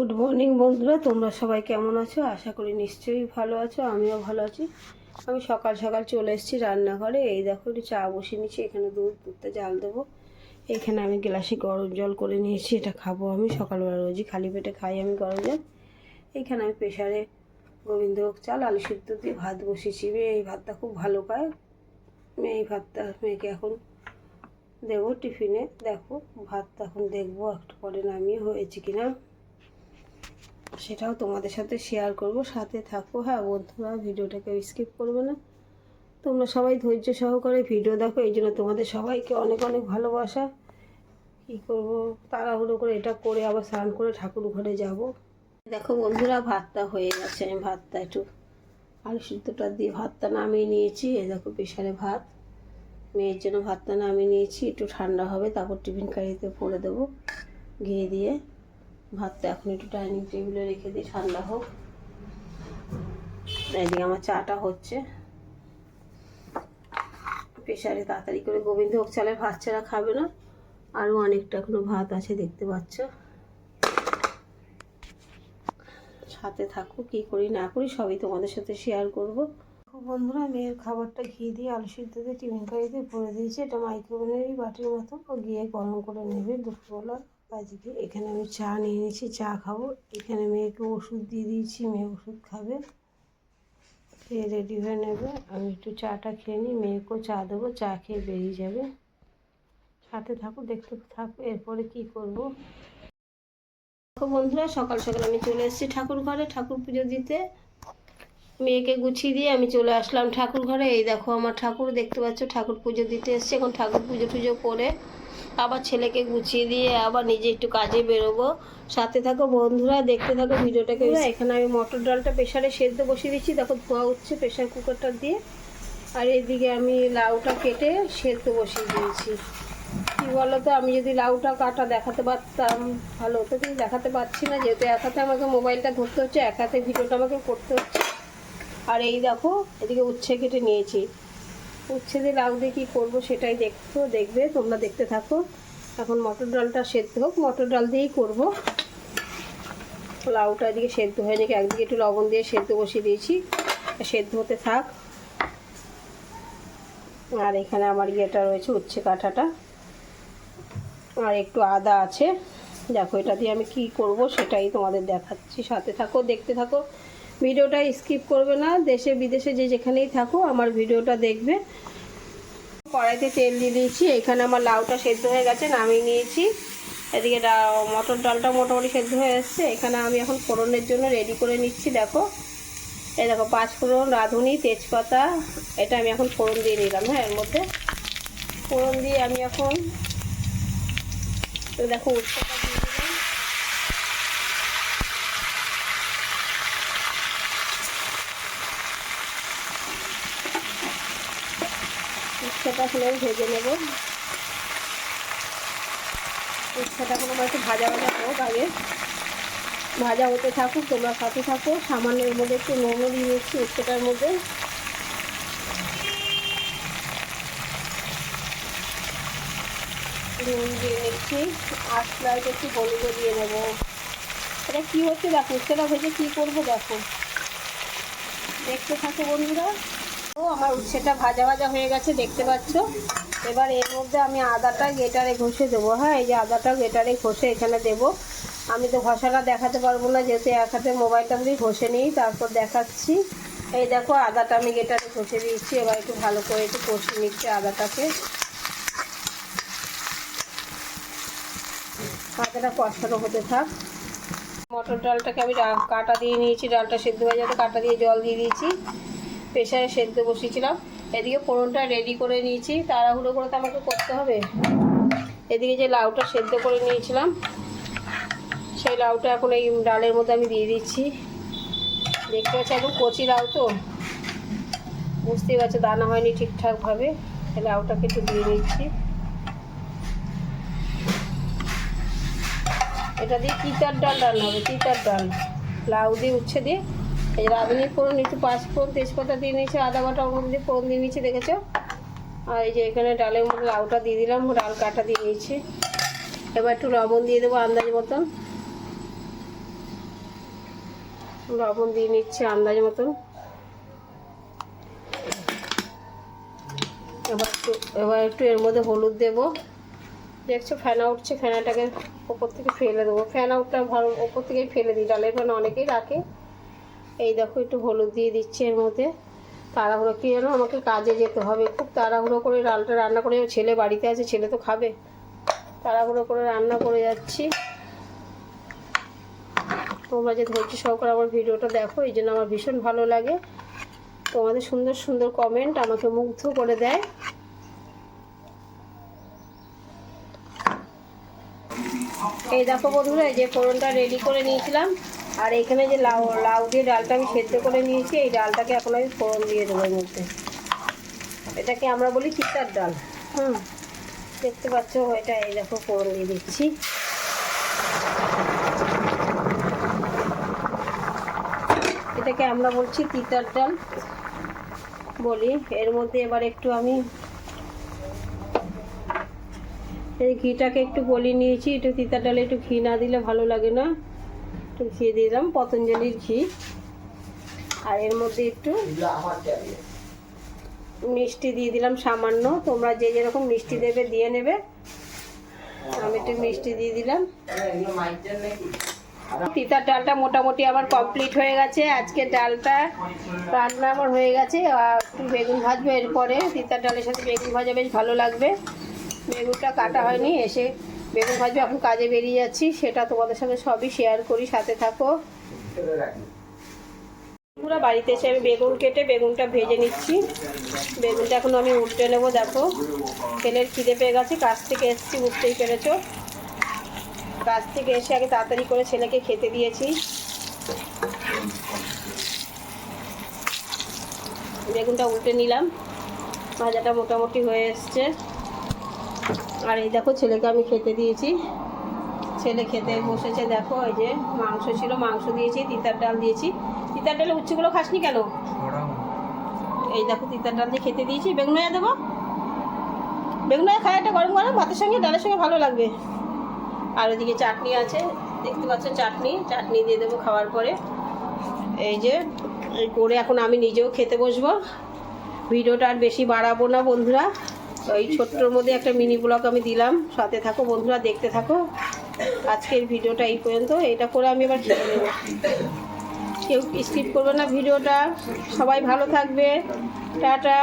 Good morning বন্ধুরা, তোমরা সবাই কেমন আছো? আশা করি নিশ্চয়ই ভালো আছো, আমিও ভালো আছি। আমি সকাল সকাল চলে এসেছি রান্নাঘরে। এই দেখো, একটু চা বসিয়ে নিচ্ছি, এখানে দুধ, দুধটা জাল দেবো। এখানে আমি গ্লাসে গরম জল করে নিয়েছি, এটা খাব আমি। সকালবেলা রোজই খালি পেটে খাই আমি গরম জল। এইখানে আমি প্রেশারে গোবিন্দভোগ চাল, আলু সিদ্ধ দিয়ে ভাত বসিয়েছি। মেয়ে এই ভাতটা খুব ভালো পায়। মেয়ে এই ভাতটা মেয়েকে এখন দেবো টিফিনে। দেখো, ভাতটা এখন দেখব, একটু পরে নামিয়ে হয়েছে কিনা। সেটাও তোমাদের সাথে শেয়ার করব। সাথে থাকো হ্যাঁ বন্ধুরা, ভিডিওটাকে স্কিপ করবে না। তোমরা সবাই ধৈর্য সহকারে ভিডিও দেখো, এই জন্য তোমাদের সবাইকে অনেক অনেক ভালোবাসা। কী করব? তাড়াহুড়ো করে এটা করে আবার স্নান করে ঠাকুর ঘরে যাব। দেখো বন্ধুরা, ভাতটা হয়ে গেছে, আমি ভাতটা একটু আলু সিদ্ধটা দিয়ে ভাতটা নামিয়ে নিয়েছি। এই দেখো প্রেশারে ভাত। মেয়ের জন্য ভাতটা নামিয়ে নিয়েছি, একটু ঠান্ডা হবে, তারপর টিফিন কারিতে পরে দেবো ঘিয়ে দিয়ে। ভাতটা এখন একটু ডাইনিং টেবিলে রেখে দিই, ঠান্ডা হোক। এদিকে আমার চাটা হচ্ছে। প্রেশারে তাড়াতাড়ি করে গোবিন্দভোগ চালের ভাত ছাড়া খাবে না। আরও অনেকটা এখনও ভাত আছে, দেখতে পাচ্ছ। সাথে থাকো, কি করি না করি, সবই তোমাদের সাথে শেয়ার করব। বন্ধুরা, মেয়ের খাবারটা ঘি দিয়ে, আলু সিদ্ধ দিয়ে, টিফিন কারিতে ভরে দিয়েছি। এটা মাইক্রোওভেনেরই বাটির মতো ও গিয়ে গরম করে নেবে দুপুরবেলা। আজকে এখানে আমি চা নিয়ে নিয়েছি, চা খাব। এখানে মেয়েকে ওষুধ দিয়ে দিয়েছি, মেয়ে ওষুধ খাবে। খেয়ে রেডি হয়ে নেবে। আমি একটু চাটা খেয়ে নিই, মেয়েকেও চা দেবো, চা খেয়ে বেরিয়ে যাবে। সাথে থাকো, দেখতে থাকো, এরপরে কি করব? বন্ধুরা, সকাল সকাল আমি চলে এসেছি ঠাকুর ঘরে, ঠাকুর পুজো দিতে। মেয়েকে গুছিয়ে দিয়ে আমি চলে আসলাম ঠাকুর ঘরে। এই দেখো আমার ঠাকুর, দেখতে পাচ্ছ, ঠাকুর পুজো দিতে এসছে। এখন ঠাকুর পুজো টুজো করে আবার ছেলেকে গুছিয়ে দিয়ে আবার নিজে একটু কাজে বেরোবো। সাথে থাকো বন্ধুরা, দেখতে থাকো ভিডিওটাকে। এখানে আমি মটর ডালটা প্রেশারে সেদ্ধ বসিয়ে দিচ্ছি। দেখো ধোয়া উঠছে প্রেশার কুকারটা দিয়ে। আর এদিকে আমি লাউটা কেটে সেদ্ধ বসিয়ে দিয়েছি। কি বলো তো আমি যদি লাউটা কাটা দেখাতে পারতাম, ভালো হতো। কিন্তু দেখাতে পারছি না, যেহেতু এক হাতে আমাকে মোবাইলটা ধরতে হচ্ছে, এক হাতে ভিডিওটা আমাকে করতে হচ্ছে। আর এই দেখো, এদিকে উচ্ছে কেটে নিয়েছি। উচ্ছে দিয়ে লাউ দিয়ে কী করব সেটাই দেখতো দেখবে, তোমরা দেখতে থাকো। এখন মটর ডালটা সেদ্ধ হোক, মটর ডাল দিয়েই করব। লাউটা এদিকে সেদ্ধ হয়ে নাকি একদিকে একটু লবণ দিয়ে সেদ্ধ বসিয়ে দিয়েছি। সেদ্ধ হতে থাক। আর এখানে আমার ইয়েটা রয়েছে, উচ্ছে কাঁঠাটা। আর একটু আদা আছে। দেখো, এটা দিয়ে আমি কি করব সেটাই তোমাদের দেখাচ্ছি। সাথে থাকো, দেখতে থাকো। ভিডিওটা স্কিপ করবে না। দেশে, বিদেশে যে যেখানেই থাকো, আমার ভিডিওটা দেখবে। কড়াইতে তেল দিয়ে দিয়েছি। এখানে আমার লাউটা সেদ্ধ হয়ে গেছে, নামিয়ে নিয়েছি। এদিকে মটর ডালটা মোটামুটি সেদ্ধ হয়ে এসছে। এখানে আমি এখন ফোড়নের জন্য রেডি করে নিচ্ছি, দেখো। এই দেখো, পাঁচ ফোড়ন, রাঁধুনি, তেজপাতা, এটা আমি এখন ফোড়ন দিয়ে নিলাম হ্যাঁ এর মধ্যে। ফোড়ন দিয়ে আমি এখন দেখো উচ্ছেটা দিয়ে দিলাম উচ্ছেটা এখন আমি ভেজে নেব। উচ্ছেটা এখন আমার একটু ভাজা ভাজা হোক আগে। ভাজা হতে থাকুক, তোমরা সাথে থাকো। সামান্য এর মধ্যে একটু নুনও দিয়ে দিচ্ছি উচ্ছেটার মধ্যে। নুন দিয়ে নিচ্ছি আশলাইট একটু হলুদও দিয়ে নেব। এটা কী হচ্ছে দেখো, উচ্ছেটা ভেজে কী করব দেখো। দেখতে থাকো বন্ধুরা। ও আমার উচ্ছেটা ভাজা ভাজা হয়ে গেছে, দেখতে পাচ্ছ? এবার এর মধ্যে আমি আদাটা গেটারে ঘষে দেবো। হ্যাঁ এই যে আদাটা গেটারে ঘষে এখানে দেবো। আমি তো ঘষাটা দেখাতে পারব না, যেহেতু এক হাতে মোবাইলটা দিয়ে ঘষে নিই, তারপর দেখাচ্ছি। এই দেখো, আদাটা আমি গেটারে ঘষে দিয়েছি। এবার একটু ভালো করে একটু কষিয়ে নিচ্ছি আদাটাকে। আদাটা কষানো হতে থাক। মটর ডালটাকে আমি কাটা দিয়ে নিয়েছি, ডালটা সেদ্ধ হয়ে যাতে কাটা দিয়ে জল দিয়ে দিয়েছি। প্রেশারে সেদ্ধ বসিয়েছিলাম। এদিকে ফোড়নটা রেডি করে নিয়েছি। তাড়াহুড়ো করে তো আমাকে করতে হবে। এদিকে যে লাউটা সেদ্ধ করে নিয়েছিলাম, সেই লাউটা এখন এই ডালের মধ্যে আমি দিয়ে দিচ্ছি। দেখতে পাচ্ছি এখন কচি লাউ তো? বুঝতেই পারছ দানা হয়নি ঠিকঠাকভাবে। লাউটাকে একটু দিয়ে নিচ্ছি এটা দিয়ে তিতার ডাল রান্না হবে, তিতার ডাল। লাউ দিয়ে উচ্ছে দিয়ে এই রাঁধুনি ফোড়ন একটু ফোড়ন তেজপাতা দিয়ে নিয়েছি, আদা বাটা ওর মধ্যে ফোড়ন দিয়ে নিয়েছি, দেখেছ? আর এই যে এখানে ডালের মধ্যে লাউটা দিয়ে দিলাম, ডাল কাটা দিয়ে নিয়েছি। এবার একটু লবণ দিয়ে দেবো আন্দাজ মতন। লবণ দিয়ে নিচ্ছি আন্দাজ মতন। এবার একটু এবার একটু এর মধ্যে হলুদ দেবো। দেখছ, ফেনা উঠছে, ফেনাটাকে ওপর থেকে ফেলে দেবো। ফেনা উঠলে ভালো, ওপর থেকেই ফেলে দিই, ডালের ফেনা অনেকেই রাখে। এই দেখো, একটু হলুদ দিয়ে দিচ্ছি এর মধ্যে। তাড়াহুড়ো, কি যেন আমাকে কাজে যেতে হবে। খুব তাড়াহুড়ো করে ডালটা রান্না করে ছেলে বাড়িতে আছে, ছেলে তো খাবে। তাড়াহুড়ো করে রান্না করে যাচ্ছি। তোমরা যে ধৈর্য সহকারে আমার ভিডিওটা দেখো, এই জন্য আমার ভীষণ ভালো লাগে। তোমাদের সুন্দর সুন্দর কমেন্ট আমাকে মুগ্ধ করে দেয়। এই দেখো বন্ধুরা, এই যে ফোড়নটা রেডি করে নিয়েছিলাম। আর এখানে যে লাউ লাউ দিয়ে ডালটা আমি সেদ্ধ করে নিয়েছি এই ডালটাকে এখন আমি ফোড়ন দিয়ে দেবো এর মধ্যে। এটাকে আমরা বলি চিতার ডাল। হুম। দেখতে পাচ্ছ এটা এই দেখো ফোড়ন দিয়ে দিচ্ছি। এটাকে আমরা বলছি তিতার ডাল বলি। এর মধ্যে এবার একটু আমি এই ঘিটাকে একটু গলিয়ে নিয়েছি। একটু তিতার ডালে একটু ঘি না দিলে ভালো লাগে না। একটু ঘি দিলাম, পতঞ্জলির ঘি। আর এর মধ্যে একটু মিষ্টি দিয়ে দিলাম সামান্য। তোমরা যে যেরকম মিষ্টি দেবে, দিয়ে নেবে। আমি একটু মিষ্টি দিয়ে দিলাম। তিতার ডালটা মোটামুটি আমার কমপ্লিট হয়ে গেছে। আজকে ডালটা রান্না আমার হয়ে গেছে। একটু বেগুন ভাজবো এরপরে। তিতার ডালের সাথে বেগুন ভাজা বেশ ভালো লাগবে। বেগুনটা কাটা হয়নি, এসে বেগুন ভাজবো এখন কাজে বেরিয়ে যাচ্ছি, সেটা তোমাদের সাথে সবই শেয়ার করি, সাথে থাকো। পুরো বাড়িতে এসে আমি বেগুন কেটে বেগুনটা ভেজে নিচ্ছি। বেগুনটা এখন আমি উল্টে নেব, দেখো। তেলের খিদে পেয়ে গেছে, কাজ থেকে এসেছি, বুঝতেই পেরেছ। কাজ থেকে এসে আগে তাড়াতাড়ি করে ছেলেকে খেতে দিয়েছি। বেগুনটা উল্টে নিলাম। ভাজাটা মোটামুটি হয়ে এসছে। আর এই দেখো ছেলেকে আমি খেতে দিয়েছি। ছেলে খেতে বসেছে দেখো এই যে মাংস ছিল মাংস দিয়েছি তিতার ডাল দিয়েছি। তিতার ডালে উচ্চগুলো খাসনি কেন? এই দেখো তিতার ডাল দিয়ে খেতে দিয়েছি। বেগুন বেগুনিয়া দেবো? বেগুনিয়া খায় একটা গরম গরম ভাতের সঙ্গে ডালের সঙ্গে ভালো লাগবে। আর ওদিকে চাটনি আছে দেখতে পাচ্ছ চাটনি। চাটনি দিয়ে দেবো খাওয়ার পরে। এই যে এই করে এখন আমি নিজেও খেতে বসবো। ভিডিওটা আর বেশি বাড়াবো না বন্ধুরা। ওই ছোট্টর মধ্যে একটা মিনি ব্লগ আমি দিলাম। সাথে থাকো বন্ধুরা, দেখতে থাকো। আজকের ভিডিওটা এই পর্যন্ত। এটা করে আমি আবার খেয়ে নেব কেউ স্কিপ করবে না ভিডিওটা। সবাই ভালো থাকবে। টাটা।